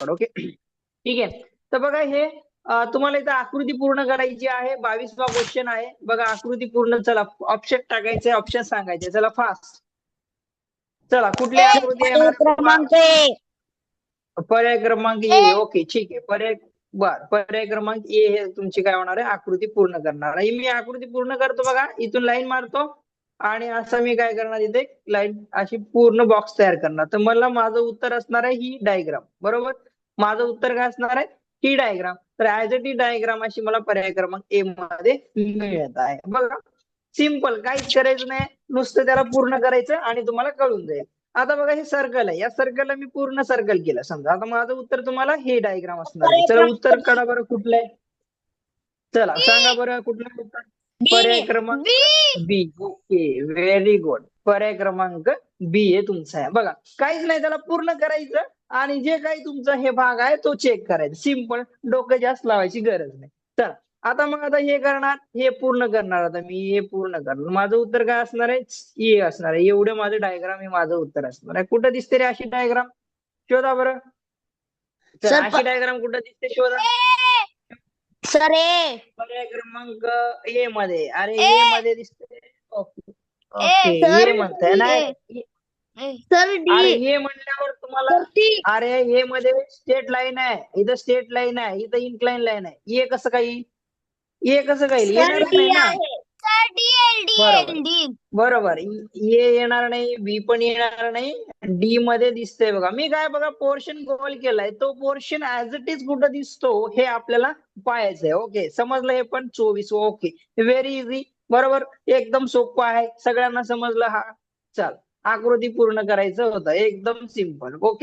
Okay. ठीक आहे. तर बघा हे तुम्हाला इथं आकृती पूर्ण करायची आहे. बावीसवा क्वेश्चन आहे. बघा आकृती पूर्ण चला ऑप्शन टाकायचे ऑप्शन सांगायचे चला फास्ट चला कुठली आकृती पर्याय क्रमांक ए. ओके ठीक आहे. पर्याय बर. पर्याय क्रमांक ए हे तुमची काय होणार आहे? आकृती पूर्ण करणार आहे. मी आकृती पूर्ण करतो बघा. इथून लाईन मारतो. आणि असं मी काय करणार इथे लाईन अशी पूर्ण बॉक्स तयार करणार. तर मला माझं उत्तर असणार आहे ही डायग्राम बरोबर? माझं उत्तर काय असणार आहे? ही डायग्राम तर ऍज अ टी डायग्राम अशी मला पर्याय क्रमांक ए मध्ये मिळत आहे. बघा. सिंपल काहीच करायचं नाही. नुसतं त्याला पूर्ण करायचं आणि तुम्हाला कळून जाईल. आता बघा हे सर्कल आहे. या सर्कलला मी पूर्ण सर्कल केलं. समजा. आता माझं उत्तर तुम्हाला हे डायग्राम असणार आहे. चला उत्तर काढा बरं कुठलं आहे चला सांगा बरं कुठलं उत्तर? पर्याय क्रमांक बी ओके व्हेरी गुड पर्याय क्रमांक बी हे तुमचा आहे. बघा काहीच नाही त्याला पूर्ण करायचं आणि जे काही तुमचा हे भाग आहे तो चेक करायचा. सिंपल डोकं जास्त लावायची गरज नाही. चला आता मग आता हे करणार हे पूर्ण करणार. आता मी हे पूर्ण करणार. माझं उत्तर काय असणार आहे? ए असणार आहे. एवढं माझं डायग्राम हे माझं उत्तर असणार आहे. कुठं दिसते रे अशी डायग्राम शोधा बरं. अशी डायग्राम कुठं दिसते शोधा. Sir A! पर्याय क्रमांक ए मध्ये. अरे. ए! मध्ये दिसते ओके ए म्हणताय सर अरे डी ए म्हणल्यावर तुम्हाला अरे ए मध्ये स्टेट लाईन आहे. इथं स्टेट लाईन आहे. इथं इन्क्लाइन लाईन आहे. ए कसं काही? ए कसं काही? येणारच नाही ना. बरोबर. बरोबर. ए येणार नाही बी पण येणार नाही. डी मध्ये दिसतंय बघा. मी काय बघा पोर्शन गोल केलाय. तो पोर्शन ऍज इट इज कुठं दिसतो हे आपल्याला पाहायचंय. ओके समजलं हे पण? चोवीस. ओके. व्हेरी इझी बरोबर? एकदम सोपं आहे. सगळ्यांना समजलं? हा. चल. आकृती पूर्ण करायचं होतं. एकदम सिंपल ओके